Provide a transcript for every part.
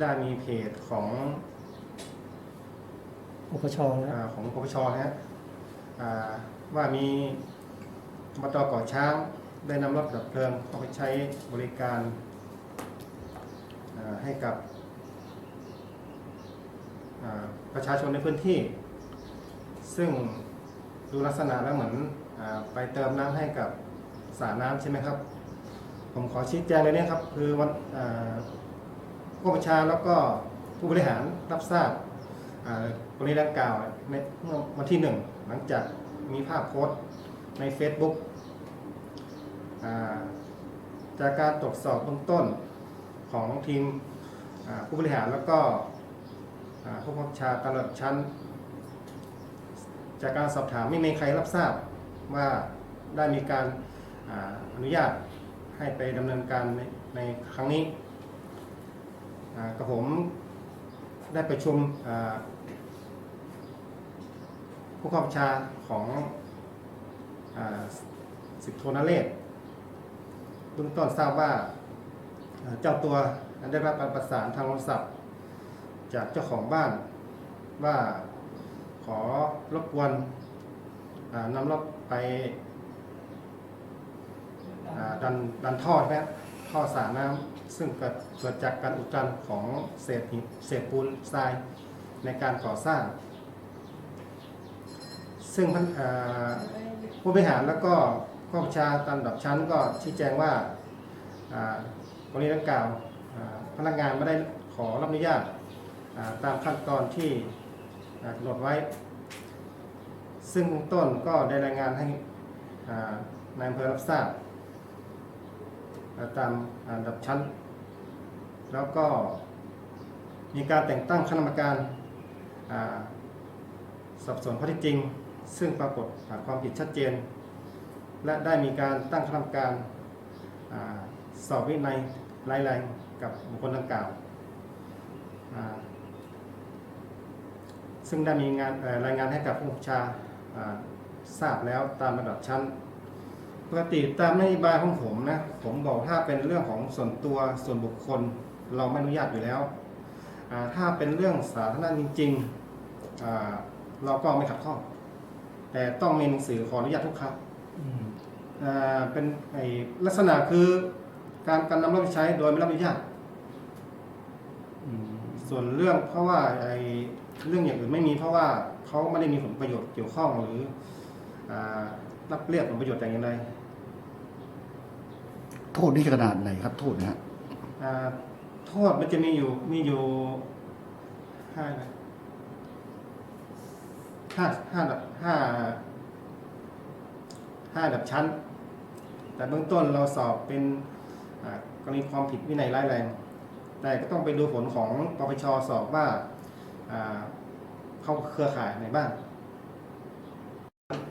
ได้มีเพจของอุปชนะอาของปปชนะฮะอ่าว่ามีอบตก่อช้างได้นำรถดับเพลิงเข้าไปใช้บริการอ่าให้กับอ่าประชาชนในพื้นที่ ซึ่งดูลักษณะแล้วเหมือนอาไปเติมน้ำให้กับสระน้ำใช่ไหมครับ ผมขอชี้แจงเลยเนี่ยครับ คือวันอ่า ผู้บัญชาแล้วก็ผู้บริหารรับทราบกรณีดังกล่าวในเมื่อวันที่หนึ่งหลังจากมีภาพโพสต์ใน Facebook จากการตรวจสอบเบื้องต้นของทีมผู้บริหารแล้วก็ผู้บังคับบัญชาตลอดชั้น จากการสอบถามไม่มีใครรับทราบว่าได้มีการออนุญาตให้ไปดำเนินการในในครั้งนี้ กับผมได้ประชุมผู้ข้าบัญชาของอสิบโทนเรศเบื้องต้นทราบว่าเจ้าตัวได้รับการประสานทางโทรศัพท์จากเจ้าของบ้านว่าขอรบกวนนำรถไปดันดันท่อใช่ไหมท่อสรน้ำ ซึ่งเกิดเกิดจากการอุดตันของเศษหินเศษปูนทรายในการก่อสร้าง ซึ่งผู้บริหารแล้วก็ข้าบัญชาตามระดับชั้นก็ชี้แจงว่ากรณีดังกล่าวพนักงานไม่ได้ขอรับอนุญาตตามขั้นตอนที่กำหนดไว้ ซึ่งต้นก็ได้รายงานให้นายอำเภอรับทราบ ตามอ่าระดับชั้น แล้วก็มีการแต่งตั้งคณะกรรมการอสอบสวนข้อเท็จจริง ซึ่งปรากฏความผิดชัดเจน และได้มีการตั้งคณะกรรมการอาสอบวินัยร้ายแรงกับบุคคลดังกล่าวาซึ่งได้มีงานรายงานให้กับผู้บัญชาทราบแล้วตามระดับชั้น ปกติตามนโยบายของผมนะ ผมบอกถ้าเป็นเรื่องของส่วนตัวส่วนบุคคลเราไม่อนุญาตอยู่แล้วอ่าถ้าเป็นเรื่องสาธารณะจริงๆอ่าเราก็ไม่ขัดข้อง แต่ต้องมีหนังสือขออนุญาตทุกครั้งอืมอ่าเป็นไอ้ลักษณะคือการการนำรถไปใช้โดยไม่รับอนุญาตอืมส่วนเรื่องเพราะว่าไอ้เรื่องอย่างอื่นไม่มีเพราะว่าเขาไม่ได้มีผลประโยชน์เกี่ยวข้องหรืออ่ารับเรียกผลประโยชน์แต่อย่างใด โทษนี่ขนาดไหนครับ โทษนะฮะอ่าโทษมันจะมีอยู่มีอยู่ห้านะห้าห้าระดับห้าห้าระดับชั้น แต่เบื้องต้นเราสอบเป็นอ่ากรณีความผิดวินัยร้ายแรง แต่ก็ต้องไปดูผลของปปชสอบว่าอ่าเข้าเครือข่ายไหนบ้าง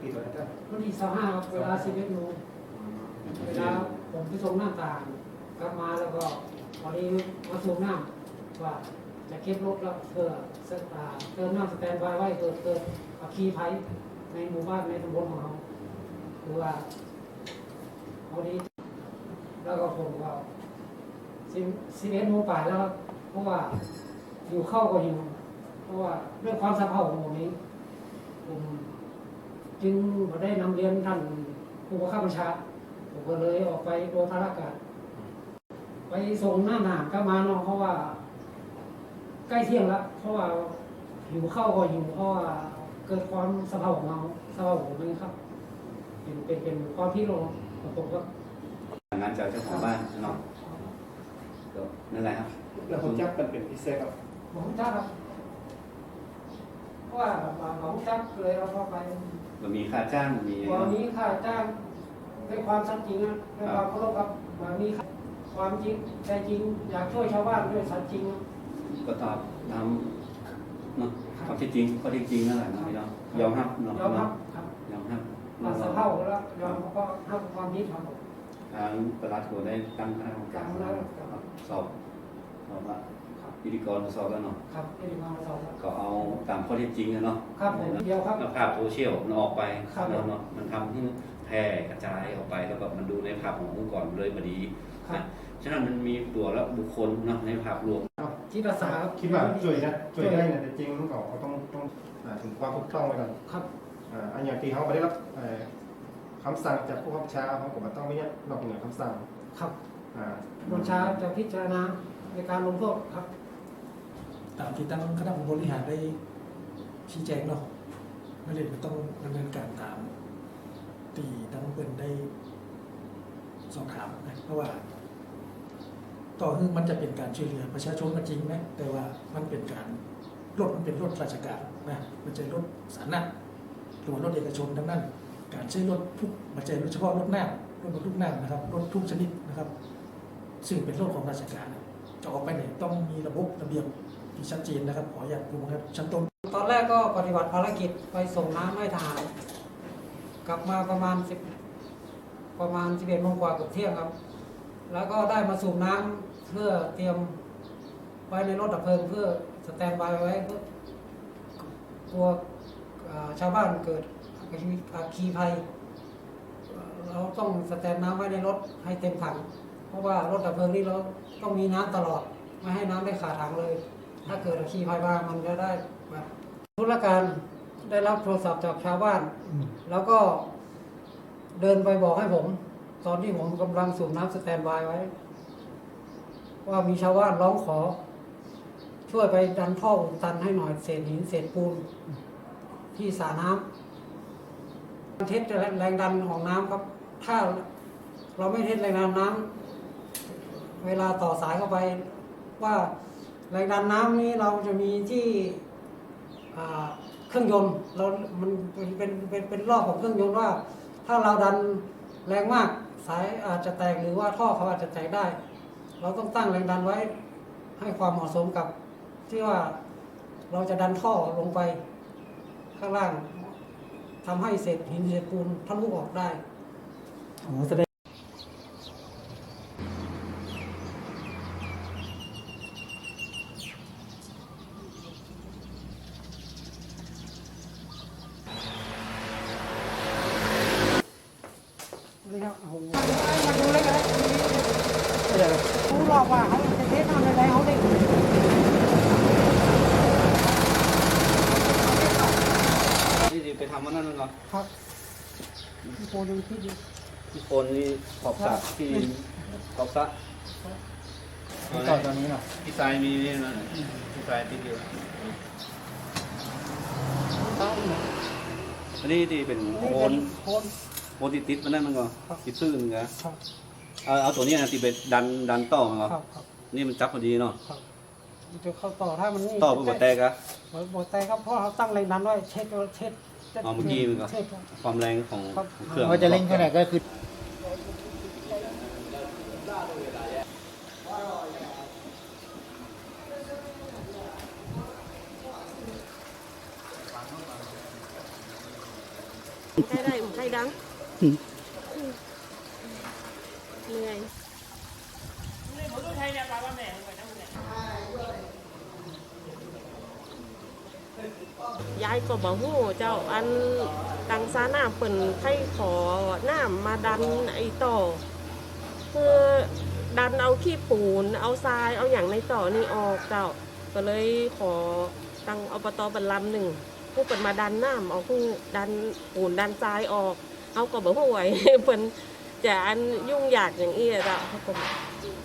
ปีตัวไหนได้ วันที่สามห้าเวลาสิบเอ็ดโมงเวลา ผมไปส่งน้ำต่างกลับมาแล้วก็วันนี้มาส่งน้ำว่าจะเก็บรถแล้วเพื่อสตาเติมน้ำสแตนบายไว้เกิดเกิดอัคคีภัยในหมู่บ้านในตำบลของเราหรือว่าวันนี้แล้วก็ผมก็สิบสิบเอ็ดโมงป่ายแล้วเพราะว่าอยู่เข้าก็อยู่ เพราะว่าด้วยความสะเพาของผมนี้ผมจึงบ่ได้นำเรียนท่านผู้บังคับบัญชา ผมก็เลยออกไปโดยภารการไปส่งหน้าหนามก็มาเนาะเพราะว่า ใกล้เที่ยงแล้วเพราะว่าอยู่เข้าก็อยู่เพราะว่าเกิดความสะเพร่าของเราสะเพร่าของผมเองครับ เป็นเป็นเป็นความที่เราของผมก็งานจากเจ้าของบ้านเนาะก็นั่นแหละครับแล้วผมจับมันเป็นพิเศษครับผมจักครับเพราะว่าผมจักเลยเราก็ไปมันมีค่าจ้างมีวันนี้ค่าจ้าง ด้วยความสัตย์จริงนะด้วยความเคารพครับวันนี้ความจริงใจจริงอยากช่วยชาวบ้านด้วยสัตย์จริงนะก็ตอบตามเนาะข้อเท็จจริงข้อเท็จจริงนั่นแหละเนาะพี่น้องยอมรับเนาะยอมรับครับยอมรับมาสะเท่าแล้วยอมก็รับความผิดครับผมทางตลาดหัวได้ตั้งคณะกรรมการตั้งแล้วครับสอบสอบละครับพิธีกรสอบแล้วเนาะครับไม่ได้มาสอบครับก็เอาตามข้อเท็จจริงนะเนาะครับผมเดียวครับแล้วภาพโซเชียลมันออกไปครับเนาะเนาะมันทำให้ แพร่กระจายออกไปแล้วก็มันดูในภาพขององค์กรเลยบดีครับ นะฉะนั้นมันมีตัวและบุคคลเนาะในภาพรวมเอาจิตอาสารับคิดว่าช่วยนะช่วยได้นะแต่จริงมันก็ต้องต้องอ่าถึงความถูกต้องไว้ก่อนครับ อ่าอันอย่างที่เขาไม่ได้รับเอ่อคำสั่งจากผู้บังคับบัญชาเขาก็บ่ต้องไม่เนี่ยนอกเหนือคำสั่งครับอ่า บัญชาจะพิจารณาในการลงโทษครับ ตามที่ตั้งคณะผู้บริหารได้ชี้แจงเนาะไม่เลยก็ต้องดำเนินการตาม ตีตั้งเปิ้นได้สอบถามนะเพราะว่า ต่อคือมันจะเป็นการช่วยเหลือประชาชนก็จริงนะแต่ว่ามันเป็นการรถมันเป็นรถราชการนะมันจะรถสาธารณะหรือว่ารถเอกชนทั้งนั้น การใช้รถทุกมันจะโดยเฉพาะรถหน้ารถบรรทุกหน้านะครับรถทุกชนิดนะครับ ซึ่งเป็นรถของราชการจะออกไปไหนต้องมีระบบระเบียบที่ชัดเจนนะครับ ขออนุญาตผู้บังคับชั้นต้นตอนแรกก็ปฏิบัติภารกิจไปส่งน้ำให้ทหาร กลับมาประมาณสิบ ประมาณสิบเอ็ดโมงกว่าเกือบเที่ยงครับ แล้วก็ได้มาสูบน้ำเพื่อเตรียมไว้ในรถดับเพลิงเพื่อสแตนบายไว้เพื่อกลัวชาวบ้านเกิดอัคคีภัย เราต้องสแตนน้ำไว้ในรถให้เต็มถัง เพราะว่ารถดับเพลิงนี่เราต้องมีน้ำตลอดไม่ให้น้ำได้ขาดถังเลย ถ้าเกิดอัคคีภัยมามันจะได้แบบธุรการได้รับโทรศัพท์จากชาวบ้าน แล้วก็ เดินไปบอกให้ผม ตอนที่ผมกำลังสูบน้ำสแตนบายไว้ ว่ามีชาวบ้านร้องขอ ช่วยไปดันท่ออุดตันให้หน่อยเศษหินเศษปูน ที่สระน้ำเทสแรงดันของน้ำครับ ถ้าเราไม่เทสแรงดันน้ำเวลาต่อสายเข้าไป ว่าแรงดันน้ำนี้เราจะมีที่เครื่องยนต์เรา มันเป็นเป็นเป็นรอบของเครื่องยนต์ว่า ถ้าเราดันแรงมากสายอาจจะแตกหรือว่าท่อเขาอาจจะแตกได้ เราต้องตั้งแรงดันไว้ให้ความเหมาะสมกับที่ว่าเราจะดันท่อลงไปข้างล่างทำให้เศษหินเศษปูนทะลุออกได้ อ๋อแสดง นี่ครับเอามาดูเลยกันรู้รอบว่าเขาจะเทสทำอะไรเขาได้ที่ไปทำมันนั่นก่อนครับโปรยังคิดอยู่ที่โคนนี่ขอบสระที่ขอบสระต่อตอนนี้เนาะที่ทรายมีนี่นะที่ทรายที่เดียวอันนี้ที่เป็นโคนโคน โคติดติดมันนั่นมันก็ครับติดซื่อมันก็ครับเอาเอาตัวนี้นะที่ไปดันดันต่อมันก็ครับครับนี่มันจับพอดีเนาะครับมันจะเข้าต่อถ้ามันนี่ต่อเพื่อบ่แตกอะบ่แตกครับเพราะเขาตั้งแรงดันไว้เช็คเช็คอ๋อเมื่อกี้มันก็ เช็คครับ ความแรงของครับเครื่องว่าจะเล่นแค่ไหนก็คือใช่ได้ผมใช่ดัง เหนื่อยยายก็บอกหู้เจ้าอันดังซาหน้าเปิ่นให้ขอหน้ามาดันไอต่อคือดันเอาขี้ปูน เอาทรายเอาอย่างในต่อนี่ออกเจ้า ก็เลยขอตังอบตบันลำหนึ่งผู้เปิดมาดันน้ำเอาผู้ดันปูนดันทรายออก เอาก็บอกว่าไหวเปิ่นจะอันยุ่งยากอย่างอี้อะเจ้าเขาก็บอก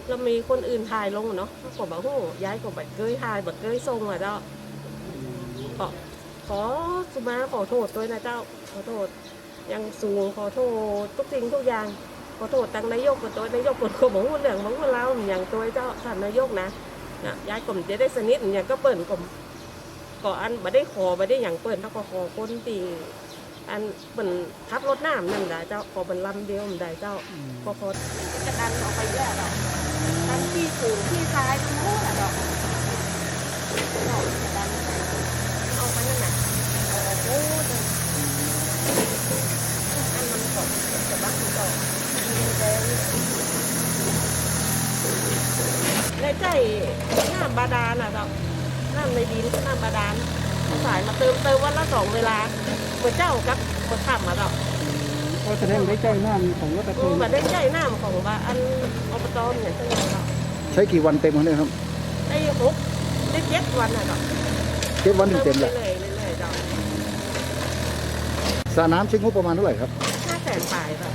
แล้วมีคนอื่นถ่ายลงเนาะเขาก็บอกว่าย้ายก็บัดเกยถ่ายบัดเกยส่งอะเจ้าขอขอสุมาขอโทษด้วยนะเจ้าขอโทษอยังสูงขอโทษทุกสิ่งทุกอย่างขอโทษตังนายกกับตัวนายกคนก็บอกว่าเรื่องของเราอย่างตัวเจ้าท่านนายกนะนะย้ายกลมจะได้สนิทอย่างก็เปิ่นกลมก็อันบ่ได้ขอบ่ได้อย่างเปิ่นถ้าก็ขอคนตี อันเปิ่นทับรถน้ำนั่นได้เจ้าขอเป็นลำเดียวมันได้เจ้าพอขอจะดันออกไปแย่ดอกดันที่ถูกที่ท้ายทั้งหมดอะดอกดอกจะดันเอาไปนั่นน่ะโอ้โหอันมันตกจะบักมันตกในใจน้ำบาดาลน่ะดอกน้ำในดินก็น้ำบาดาลเอา สายมาเติมเติมวันละสองเวลาเมื่อเจ้ากับเมื่อค่ำมาดอกก็แสดงได้ใจหน้าของรถตะอืเกีมยมาได้ใจน้ำของว่าอันอบตเนี่ยเท่าไหร่ดอกใช้กี่วันเต็มเขาเนี่ยครับได้หกได้เจ็ดวันอะเจ้าเจ็ดวันเต็มๆแหละเรื่อยๆเรื่อยๆเจ้าสระน้ำใช้งบประมาณเท่าไหร่ครับห้าแสนปลายเจ้า